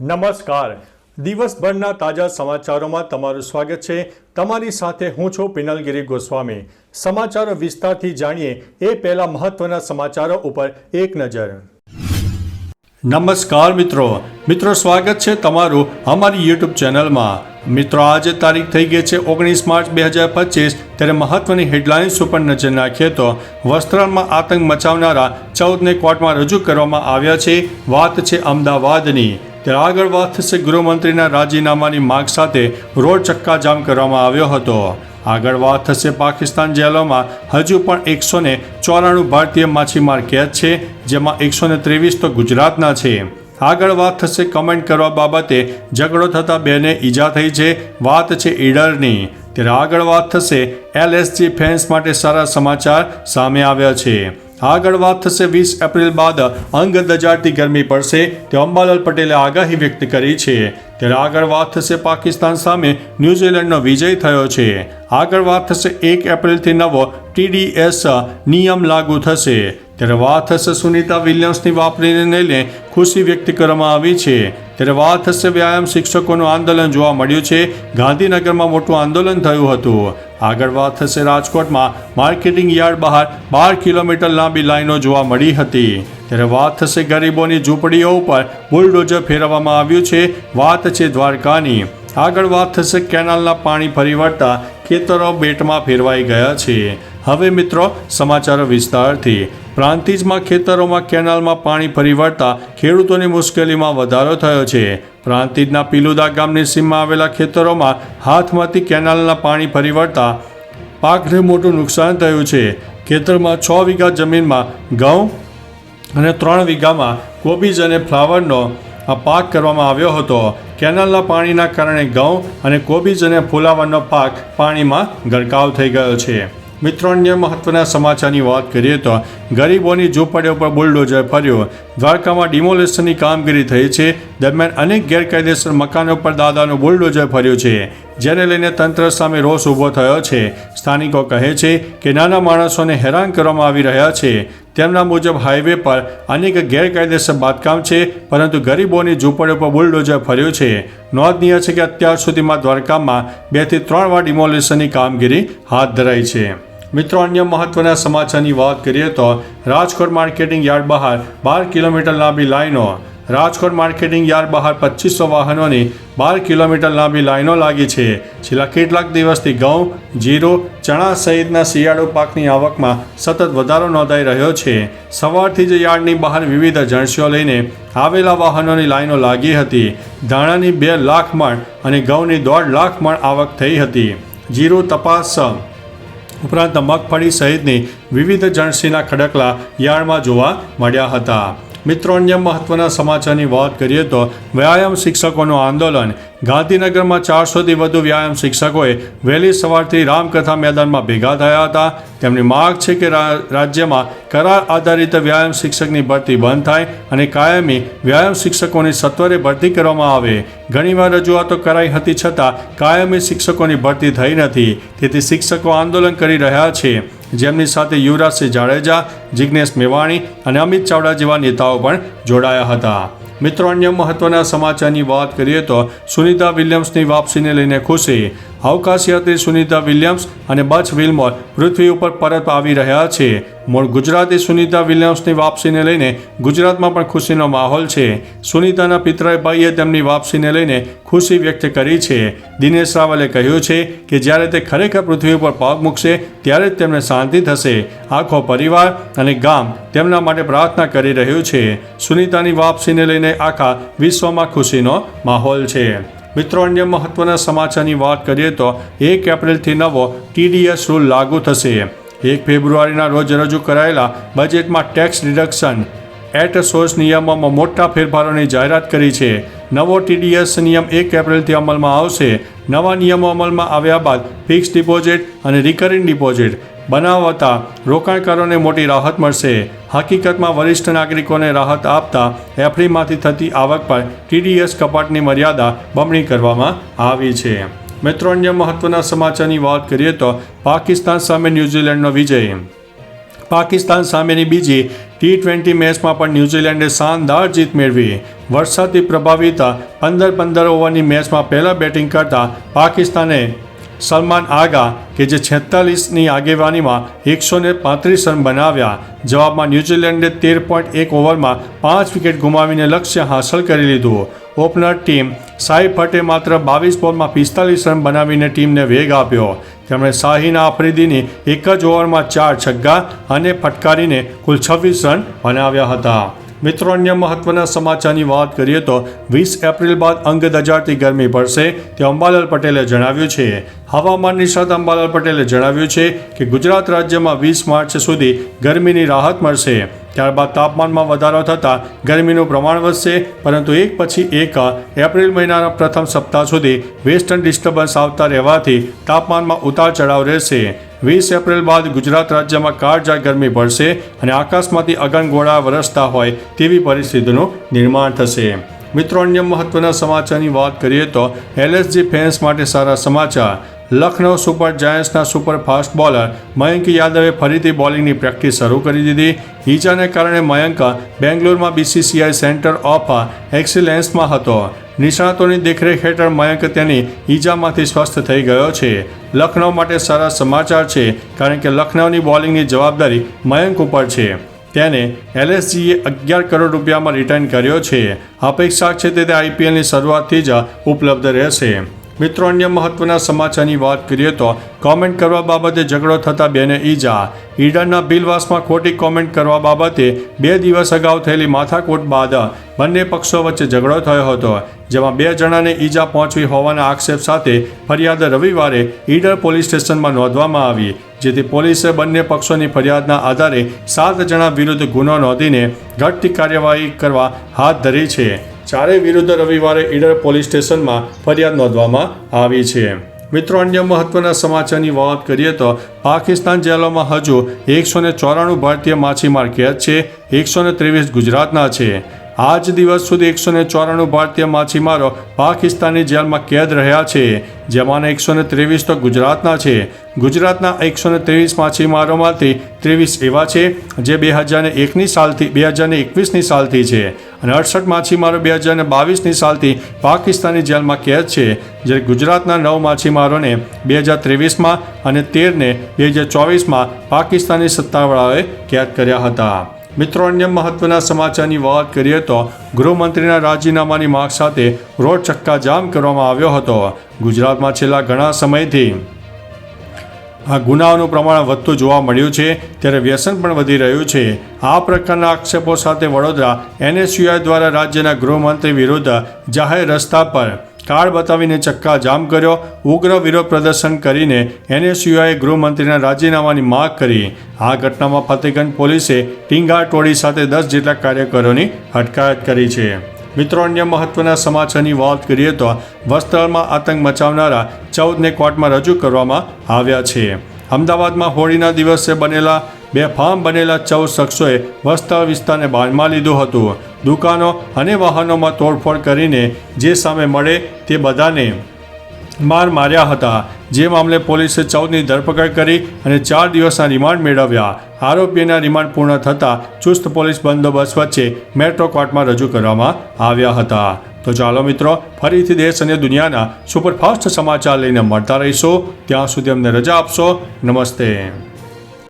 નમસ્કાર. દિવસભરના તાજા સમાચારોમાં તમારું સ્વાગત છે. તમારી સાથે હું છું પિનલગીરી ગોસ્વામી. સમાચારો વિસ્તારથી જાણીએ એ પહેલા મહત્વના સમાચારો ઉપર એક નજર. નમસ્કાર મિત્રો. મિત્રો, સ્વાગત છે તમારું અમારી યુટ્યુબ ચેનલમાં. મિત્રો, આજે તારીખ થઈ ગઈ છે ઓગણીસ માર્ચ બે હજાર પચીસ. ત્યારે મહત્વની હેડલાઇન્સ ઉપર નજર નાખીએ તો વસ્ત્રાલમાં આતંક મચાવનારા ચૌદને કોર્ટમાં રજૂ કરવામાં આવ્યા છે. વાત છે અમદાવાદની. ત્યારે આગળ વાત થશે ગૃહમંત્રીના રાજીનામાની માંગ સાથે રોડ ચક્કાજામ કરવામાં આવ્યો હતો. આગળ વાત થશે પાકિસ્તાન જેલોમાં. હજુ પણ એકસો ને ચોરાણું ભારતીય માછીમાર કેદ છે, જેમાં એકસો ને ત્રેવીસ તો ગુજરાતના છે. આગળ વાત થશે કમેન્ટ કરવા બાબતે. ઝઘડો થતાં બેને ઈજા થઈ છે, વાત છે ઈડરની. ત્યારે આગળ વાત થશે એલએસજી ફેન્સ માટે સારા સમાચાર સામે આવ્યા છે. આગળ વાત થશે વીસ એપ્રિલ બાદ અંગ દજાડતી ગરમી પડશે તે અંબાલાલ પટેલે આગાહી વ્યક્ત કરી છે. ત્યારે આગળ વાત થશે પાકિસ્તાન સામે ન્યૂઝીલેન્ડનો વિજય થયો છે. આગળ વાત થશે એક એપ્રિલથી નવો ટીડીએસ નિયમ લાગુ થશે. ત્યારે વાત થશે સુનિતા વિલિયમ્સની વાપરીને લઈને ખુશી વ્યક્ત કરવામાં આવી છે. ત્યારે વાત થશે વ્યાયામ શિક્ષકોનું આંદોલન જોવા મળ્યું છે. ગાંધીનગરમાં મોટું આંદોલન થયું હતું. આગળ વાત થશે રાજકોટમાં. માર્કેટિંગ યાર્ડ બહાર બાર કિલોમીટર લાંબી લાઈનો જોવા મળી હતી. ત્યારે વાત થશે ગરીબોની ઝૂંપડીઓ ઉપર. બુલડોઝર ફેરવવામાં આવ્યું છે. વાત છે દ્વારકાની. આગળ વાત થશે કેનાલના પાણી ફરી વળતા ખેતરો બેટમાં ફેરવાઈ ગયા છે. હવે મિત્રો, સમાચારો વિસ્તારથી. પ્રાંતિજમાં ખેતરોમાં કેનાલમાં પાણી ફરી વળતા ખેડૂતોની મુશ્કેલીમાં વધારો થયો છે. પ્રાંતિજના પીલુદા ગામની સીમમાં આવેલા ખેતરોમાં હાથમાંથી કેનાલના પાણી ફરી વળતા પાકને મોટું નુકસાન થયું છે. ખેતરમાં છ વીઘા જમીનમાં ઘઉં અને ત્રણ વીઘામાં કોબીજ અને ફ્લાવરનો આ પાક કરવામાં આવ્યો હતો. કેનાલના પાણીના કારણે ઘઉં અને કોબીજ અને ફુલાવરનો પાક પાણીમાં ગરકાવ થઈ ગયો છે. મિત્રો અન્ય મહત્વના સમાચારની વાત કરીએ તો ગરીબોની ઝૂંપડીઓ પર બુલડોઝર ફર્યો. દ્વારકામાં ડિમોલેશનની કામગીરી થઈ છે. દરમિયાન અનેક ગેરકાયદેસર મકાનો પર દાદાનું બુલડોઝર ફર્યું છે, જેને લઈને તંત્ર સામે રોષ ઊભો થયો છે. સ્થાનિકો કહે છે કે નાના માણસોને હેરાન કરવામાં આવી રહ્યા છે. તેમના મુજબ હાઈવે પર અનેક ગેરકાયદેસર બાંધકામ છે, પરંતુ ગરીબોની ઝૂંપડીઓ પર બુલડોઝર ફર્યું છે. નોંધનીય છે કે અત્યાર સુધીમાં દ્વારકામાં બેથી ત્રણ વાર ડિમોલેશનની કામગીરી હાથ ધરાઈ છે. મિત્રો, અન્ય મહત્વના સમાચારની વાત કરીએ તો રાજકોટ માર્કેટિંગ યાર્ડ બહાર બાર કિલોમીટર લાંબી લાઈનો. રાજકોટ માર્કેટિંગ યાર્ડ બહાર પચીસો વાહનોની બાર કિલોમીટર લાંબી લાઈનો લાગી છે. છેલ્લા કેટલાક દિવસથી ઘઉં, જીરું, ચણા સહિતના શિયાળુ પાકની આવકમાં સતત વધારો નોંધાઈ રહ્યો છે. સવારથી જ યાર્ડની બહાર વિવિધ જણસીઓ લઈને આવેલા વાહનોની લાઈનો લાગી હતી. ધાણાની બે લાખ મણ અને ઘઉંની દોઢ લાખ મણ આવક થઈ હતી. જીરું, તપાસ ઉપરાંત મગફળી સહિતની વિવિધ જણસીના ખડકલા યાર્ડમાં જોવા મળ્યા હતા. મિત્રો, અન્ય મહત્વના સમાચારની વાત કરીએ તો વ્યાયામ શિક્ષકોનું આંદોલન. ગાંધીનગરમાં ચારસોથી વધુ વ્યાયામ શિક્ષકોએ વહેલી સવારથી રામકથા મેદાનમાં ભેગા થયા હતા. તેમની માગ છે કે રાજ્યમાં કરાર આધારિત વ્યાયામ શિક્ષકની ભરતી બંધ થાય અને કાયમી વ્યાયામ શિક્ષકોની સત્વરે ભરતી કરવામાં આવે. ઘણીવાર રજૂઆતો કરાઈ હતી છતાં કાયમી શિક્ષકોની ભરતી થઈ નથી. તેથી શિક્ષકો આંદોલન કરી રહ્યા છે. જેમની સાથે યુવરાજસિંહ જાડેજા જિજ્ઞેશ મેવાણી અને અમિત ચાવડા જેવા નેતાઓ પણ જોડાયા હતા. મિત્રો, અન્ય મહત્વના સમાચારની વાત કરીએ તો સુનિતા વિલિયમ્સની વાપસીને લઈને ખુશી. અવકાશયાત્રી સુનિતા વિલિયમ્સ અને બચ વિલમોર પૃથ્વી ઉપર પરત આવી રહ્યા છે. મૂળ ગુજરાતી સુનિતા વિલિયમ્સની વાપસીને લઈને ગુજરાતમાં પણ ખુશીનો માહોલ છે. સુનિતાના પિતરાઈભાઈએ તેમની વાપસીને લઈને ખુશી વ્યક્ત કરી છે. દિનેશ રાવલે કહ્યું છે કે જ્યારે તે ખરેખર પૃથ્વી ઉપર પગ મૂકશે, ત્યારે જ તેમને શાંતિ થશે. આખો પરિવાર અને ગામ તેમના માટે પ્રાર્થના કરી રહ્યું છે. સુનિતાની વાપસીને લઈને આખા વિશ્વમાં ખુશીનો માહોલ છે. મિત્રો, અન્ય મહત્વના સમાચારની વાત કરીએ તો એક એપ્રિલથી નવો ટીડીએસ રૂલ લાગુ થશે. એક ફેબ્રુઆરીના રોજ રજૂ કરાયેલા બજેટમાં ટેક્સ રિડક્શન એટ સોર્સ નિયમોમાં મોટા ફેરફારોની જાહેરાત કરી છે. નવો ટીડીએસ નિયમ એક એપ્રિલથી અમલમાં આવશે. નવા નિયમો અમલમાં આવ્યા બાદ ફિક્સ ડિપોઝિટ અને રિકરિંગ ડિપોઝિટ બનાવતા રોકાણકારોને મોટી રાહત મળશે. હકીકતમાં વરિષ્ઠ નાગરિકોને રાહત આપતા એફડીમાંથી થતી આવક પર ટીડીએસ કપાટની મર્યાદા બમણી કરવામાં આવી છે. મિત્રો, અન્ય મહત્વના સમાચારની વાત કરીએ તો પાકિસ્તાન સામે ન્યૂઝીલેન્ડનો વિજય. પાકિસ્તાન સામેની બીજી ટી ટ્વેન્ટી મેચમાં પણ ન્યૂઝીલેન્ડે શાનદાર જીત મેળવી. વરસાદથી પ્રભાવિત પંદર પંદર ઓવરની મેચમાં પહેલાં બેટિંગ કરતા પાકિસ્તાને સલમાન આગા, કે જે છેતાલીસની આગેવાનીમાં એકસો ને પાંત્રીસ રન બનાવ્યા, જવાબમાં ન્યૂઝીલેન્ડે તેર પોઈન્ટ એક ઓવરમાં પાંચ વિકેટ ગુમાવીને લક્ષ્ય હાંસલ કરી લીધું. ઓપનર ટીમ સાઈ ભટ્ટે માત્ર બાવીસ બોલમાં પિસ્તાલીસ રન બનાવીને ટીમને વેગ આપ્યો. તેમણે શાહીન આફ્રિદીની એક જ ઓવરમાં ચાર છગ્ગા અને ફટકારીને કુલ છવ્વીસ રન બનાવ્યા હતા. મિત્રો, અન્ય મહત્વના સમાચારની વાત કરીએ તો વીસ એપ્રિલ બાદ અંગ દજાડતી ગરમી પડશે તે અંબાલાલ પટેલે જણાવ્યું છે. હવામાન નિષ્ણાત અંબાલાલ પટેલે જણાવ્યું છે કે ગુજરાત રાજ્યમાં વીસ માર્ચ સુધી ગરમીની રાહત મળશે. ત્યારબાદ તાપમાનમાં વધારો થતાં ગરમીનું પ્રમાણ વધશે, પરંતુ એક પછી એક એપ્રિલ મહિનાના પ્રથમ સપ્તાહ સુધી વેસ્ટર્ન ડિસ્ટર્બન્સ આવતા રહેવાથી તાપમાનમાં ઉતાર ચઢાવ રહેશે. વીસ એપ્રિલ બાદ ગુજરાત રાજ્યમાં કાળજાળ ગરમી પડશે અને આકાશમાંથી અગનગોળા વરસતા હોય તેવી પરિસ્થિતિનું નિર્માણ થશે. મિત્રો, અન્ય મહત્વના સમાચારની વાત કરીએ તો એલએસજી ફેન્સ માટે સારા સમાચાર. લખનૌ સુપર જાયન્ટ્સના સુપર ફાસ્ટ બોલર મયંક યાદવે ફરીથી બોલિંગની પ્રેક્ટિસ શરૂ કરી દીધી. ઈજાને કારણે મયંક બેંગ્લોરમાં બીસીસીઆઈ સેન્ટર ઓફ એક્સિલેન્સમાં હતો. નિષ્ણાતોની દેખરેખ હેઠળ મયંક તેની ઈજામાંથી સ્વસ્થ થઈ ગયો છે. લખનૌ માટે સારા સમાચાર છે, કારણ કે લખનૌની બોલિંગની જવાબદારી મયંક ઉપર છે. તેને એલએસજીએ અગિયાર કરોડ રૂપિયામાં રિટર્ન કર્યો છે. અપેક્ષા છે તે આઈપીએલની શરૂઆતથી જ ઉપલબ્ધ રહેશે. મિત્રો, અન્ય મહત્વના સમાચારની વાત કરીએ તો કોમેન્ટ કરવા બાબતે ઝઘડો થતાં બેને ઈજા. ઈડનના બિલવાસમાં ખોટી કોમેન્ટ કરવા બાબતે બે દિવસ અગાઉ થયેલી માથાકૂટ બાદ બંને પક્ષો વચ્ચે ઝઘડો થયો હતો, જેમાં બે જણાને ઈજા પહોંચવી હોવાના આક્ષેપ સાથે ફરિયાદ રવિવારે ઈડર પોલીસ સ્ટેશનમાં નોંધવામાં આવી, જેથી પોલીસે બંને પક્ષોની ફરિયાદના આધારે સાત જણા વિરુદ્ધ ગુનો નોંધીને ઘટતી કાર્યવાહી કરવા હાથ ધરી છે. ચારેય વિરુદ્ધ રવિવારે ઈડર પોલીસ સ્ટેશનમાં ફરિયાદ નોંધવામાં આવી છે. મિત્રો, અન્ય મહત્વના સમાચારની વાત કરીએ તો પાકિસ્તાન જેલોમાં હજુ એકસો ચોરાણું ભારતીય માછીમાર કેદ છે, એકસો ત્રેવીસ ગુજરાતના છે. આજ દિવસ સુધી એકસો ને ચોરાણું ભારતીય માછીમારો પાકિસ્તાની જેલમાં કેદ રહ્યા છે. જેમાંના એકસો ને ત્રેવીસ તો ગુજરાતના છે. ગુજરાતના એકસો ને ત્રેવીસ માછીમારોમાંથી ત્રેવીસ એવા છે જે બે હજાર ને એકની સાલથી, બે હજાર ને એકવીસની સાલથી છે અને અડસઠ માછીમારો બે હજાર ને બાવીસની સાલથી પાકિસ્તાની જેલમાં કેદ છે. જ્યારે ગુજરાતના નવ માછીમારોને બે હજાર ત્રેવીસમાં અને તેરને બે હજાર ચોવીસમાં પાકિસ્તાની સત્તાવાળાઓએ કેદ કર્યા હતા. મિત્રો, અન્ય મહત્વના સમાચારની વાત કરીએ તો ગૃહમંત્રીના રાજીનામાની માગ સાથે રોડ ચક્કાજામ કરવામાં આવ્યો હતો. ગુજરાતમાં છેલ્લા ઘણા સમયથી આ ગુનાઓનું પ્રમાણ વધતું જોવા મળ્યું છે, ત્યારે વ્યસન પણ વધી રહ્યું છે. આ પ્રકારના આક્ષેપો સાથે વડોદરા એનએસયુઆઈ દ્વારા રાજ્યના ગૃહમંત્રી વિરુદ્ધ જાહેર રસ્તા પર કાર્ડ બતાવીને ચક્કા જામ કર્યો. ઉગ્ર વિરોધ પ્રદર્શન કરીને એનએસયુઆઈએ ગૃહમંત્રીના રાજીનામાની માગ કરી. આ ઘટનામાં ફતેગંજ પોલીસે ટીંગા ટોળી સાથે દસ જેટલા કાર્યકરોની અટકાયત કરી છે. મિત્રો, અન્ય મહત્વના સમાચારની વાત કરીએ તો વસ્ત્રાલમાં આતંક મચાવનારા ચૌદને કોર્ટમાં રજૂ કરવામાં આવ્યા છે. અમદાવાદમાં હોળીના દિવસે બનેલા, બેફામ બનેલા ચૌદ શખ્સોએ વસ્ત્રાલ વિસ્તારને બાંધમાં લીધું હતું. દુકાનો અને વાહનોમાં તોડફોડ કરીને જે સામે મળે તે બધાને માર માર્યા હતા. જે મામલે પોલીસે ચૌદની ધરપકડ કરી અને ચાર દિવસના રિમાન્ડ મેળવ્યા. આરોપીના રિમાન્ડ પૂર્ણ થતાં ચુસ્ત પોલીસ બંદોબસ્ત વચ્ચે મેટ્રો કોર્ટમાં રજૂ કરવામાં આવ્યા હતા. તો ચાલો મિત્રો, ફરીથી દેશ અને દુનિયાના સુપરફાસ્ટ સમાચાર લઈને મળતા રહીશો. ત્યાં સુધી અમને રજા આપશો. નમસ્તે.